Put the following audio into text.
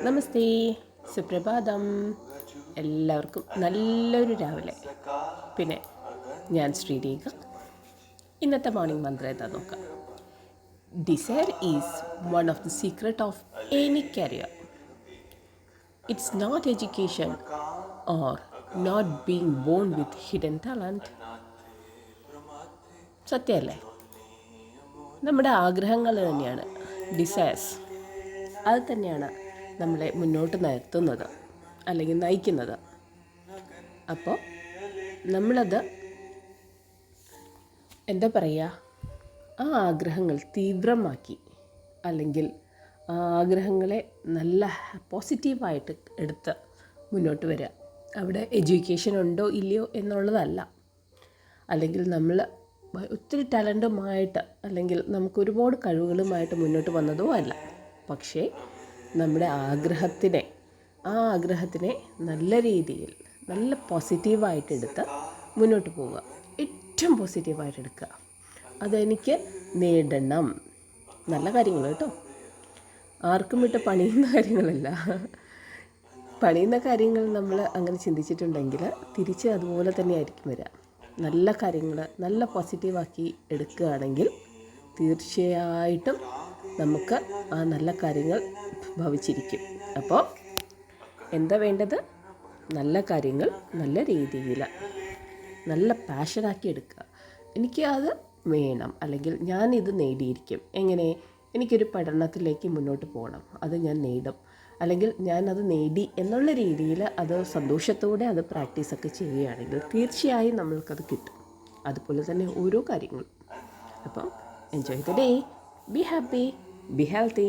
നമസ്തേ. സുപ്രഭാതം. എല്ലാവർക്കും നല്ലൊരു രാവിലെ. പിന്നെ ഞാൻ ശ്രീരേഖ. ഇന്നത്തെ മോർണിംഗ് മന്ത്രം എന്താ നോക്കാം? Desire is one of the secret of any career it's not education or not being born with hidden talent സത്യമല്ലേ? നമ്മുടെ ആഗ്രഹങ്ങൾ തന്നെയാണ്. ഡിസയേഴ്സ് അത് തന്നെയാണ് നമ്മളെ മുന്നോട്ട് നിർത്തുന്നത് അല്ലെങ്കിൽ നയിക്കുന്നത്. അപ്പോൾ നമ്മളത് എന്താ പറയുക ആ ആഗ്രഹങ്ങൾ തീവ്രമാക്കി അല്ലെങ്കിൽ ആ ആഗ്രഹങ്ങളെ നല്ല പോസിറ്റീവായിട്ട് എടുത്ത് മുന്നോട്ട് വരിക അവിടെ എഡ്യൂക്കേഷൻ ഉണ്ടോ ഇല്ലയോ എന്നുള്ളതല്ല. അല്ലെങ്കിൽ നമ്മൾ ഒത്തിരി ടാലന്റുമായിട്ട് അല്ലെങ്കിൽ നമുക്ക് ഒരുപാട് കഴിവുകളുമായിട്ട് മുന്നോട്ട് വന്നതോ അല്ല. പക്ഷേ നമ്മുടെ ആഗ്രഹത്തിനെ ആ ആഗ്രഹത്തിനെ നല്ല രീതിയിൽ നല്ല പോസിറ്റീവായിട്ട് എടുത്ത് മുന്നോട്ട് പോവുക. ഏറ്റവും പോസിറ്റീവായിട്ട് എടുക്കുക അതെനിക്ക് നേടണം. നല്ല കാര്യങ്ങൾ കേട്ടോ. ആർക്കും വിട്ട് പണിയുന്ന കാര്യങ്ങളല്ല. പണിയുന്ന കാര്യങ്ങൾ നമ്മൾ അങ്ങനെ ചിന്തിച്ചിട്ടുണ്ടെങ്കിൽ തിരിച്ച് അതുപോലെ തന്നെ ആയിരിക്കും വരിക. നല്ല കാര്യങ്ങൾ നല്ല പോസിറ്റീവാക്കി എടുക്കുകയാണെങ്കിൽ തീർച്ചയായിട്ടും നമുക്ക് ആ നല്ല കാര്യങ്ങൾ ഭവിച്ചിരിക്കും. അപ്പോൾ എന്താ വേണ്ടത്? നല്ല കാര്യങ്ങൾ നല്ല രീതിയിൽ നല്ല പാഷനാക്കി എടുക്കുക. എനിക്ക് അത് വേണം. അല്ലെങ്കിൽ ഞാൻ ഇത് നേടിയിരിക്കും. എങ്ങനെ? എനിക്കൊരു പഠനത്തിലേക്ക് മുന്നോട്ട് പോകണം. അത് ഞാൻ നേടും. അല്ലെങ്കിൽ ഞാൻ അത് നേടി എന്നുള്ള രീതിയിൽ അത് സന്തോഷത്തോടെ അത് പ്രാക്ടീസൊക്കെ ചെയ്യുകയാണെങ്കിൽ തീർച്ചയായും നമ്മൾക്കത് കിട്ടും. അതുപോലെ തന്നെ ഓരോ കാര്യങ്ങളും. അപ്പം enjoy the day be happy be healthy